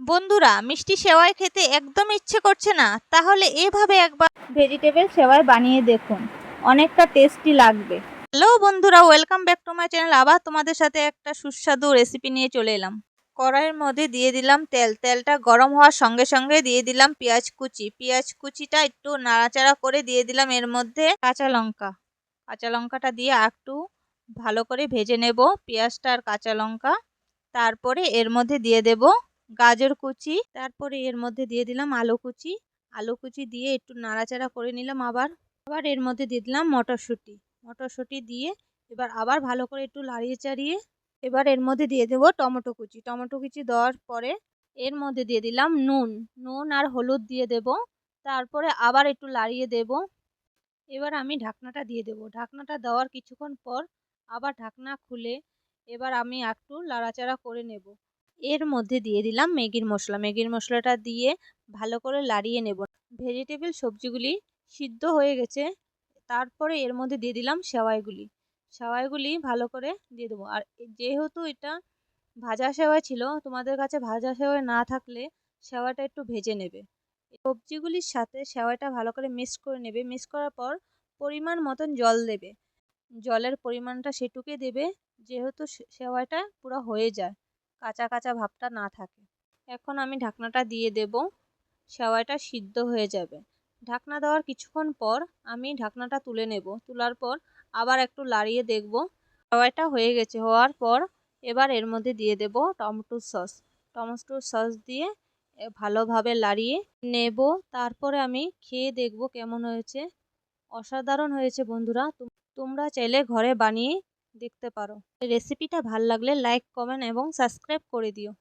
বন্ধুরা মিষ্টি সেওয়াই খেতে একদম ইচ্ছে করছে না তাহলে এভাবে একবার ভেজিটেবল সেওয়াই বানিয়ে দেখুন অনেকটা টেস্টি লাগবে। হ্যালো বন্ধুরা welcome back to my channel. আবার তোমাদের সাথে একটা সুস্বাদু রেসিপি নিয়ে চলে এলাম। কড়াইয়ের মধ্যে দিয়ে দিলাম তেল। তেলটা গরম হওয়ার সঙ্গে সঙ্গে দিয়ে দিলাম পেঁয়াজ কুচি। পেঁয়াজ কুচিটা একটু নাড়াচাড়া করে দিয়ে দিলাম। এর মধ্যে কাঁচা লঙ্কা। কাঁচা লঙ্কাটা দিয়ে একটু ভালো করে ভেজে নেব। পেঁয়াজটা আর কাঁচা লঙ্কা। তারপরে এর মধ্যে দিয়ে দেব গাজর কুচি, তারপরে এর মধ্যে দিয়ে দিলাম আলু কুচি। আলু কুচি দিয়ে একটু নাড়াচাড়া করে নিলাম আবার। আবার এর মধ্যে দিয়ে দিলাম মটরশুঁটি। মটরশুঁটি দিয়ে এবার আবার ভালো করে একটু লাড়িয়ে চাড়িয়ে এবার এর মধ্যে দিয়ে দেবো টমেটো কুচি। টমেটো কুচি দেওয়ার পরে এর মধ্যে দিয়ে দিলাম নুন। নুন আর হলুদ দিয়ে দেব। তারপরে আবার একটু লাড়িয়ে দেব। এবার আমি ঢাকনাটা দিয়ে দেব। ঢাকনাটা দেওয়ার কিছুক্ষণ পর আবার ঢাকনা খুলে এবার আমি একটু লাড়াচাড়া করে নেব। এর মধ্যে দিয়ে দিলাম ম্যাগির মশলা। ম্যাগির মশলাটা দিয়ে ভালো করে লাড়িয়ে নেব। ভেজিটেবল সবজিগুলি সিদ্ধ হয়ে গেছে। তারপরে এর মধ্যে দিয়ে দিলাম সেওয়াইগুলি। সেওয়াইগুলি ভালো করে দিয়ে দেবো। আর যেহেতু এটা ভাজা সেওয়াই ছিল, তোমাদের কাছে ভাজা সেওয়াই না থাকলে সেওয়াইটা একটু ভেজে নেবে। সবজিগুলির সাথে সেওয়াইটা ভালো করে মিক্স করে নেবে। মিক্স করার পর পরিমাণ মতন জল দেবে। জলের পরিমাণটা সেটুকুই দেবে। যেহেতু সেওয়াইটা পুরো হয়ে যায়। কাঁচা কাঁচা ভাবটা না থাকে। এখন আমি ঢাকনাটা দিয়ে দেব, সেওয়াইটা সিদ্ধ হয়ে যাবে। ঢাকনা দেওয়ার কিছুক্ষণ পর আমি ঢাকনাটা তুলে নেব। তোলার পর আবার একটু লাড়িয়ে দেখব। সেওয়াইটা হয়ে গেছে হওয়ার পর এবার এর মধ্যে দিয়ে দেব টমেটো সস। টমেটো সস দিয়ে ভালোভাবে লাড়িয়ে নেব। তারপরে আমি খেয়ে দেখব কেমন হয়েছে। অসাধারণ হয়েছে বন্ধুরা। তোমরা চাইলে ঘরে বানিয়ে দেখতে পারো। রেসিপিটা ভালো লাগলে লাইক কমেন্ট এবং সাবস্ক্রাইব করে দিও।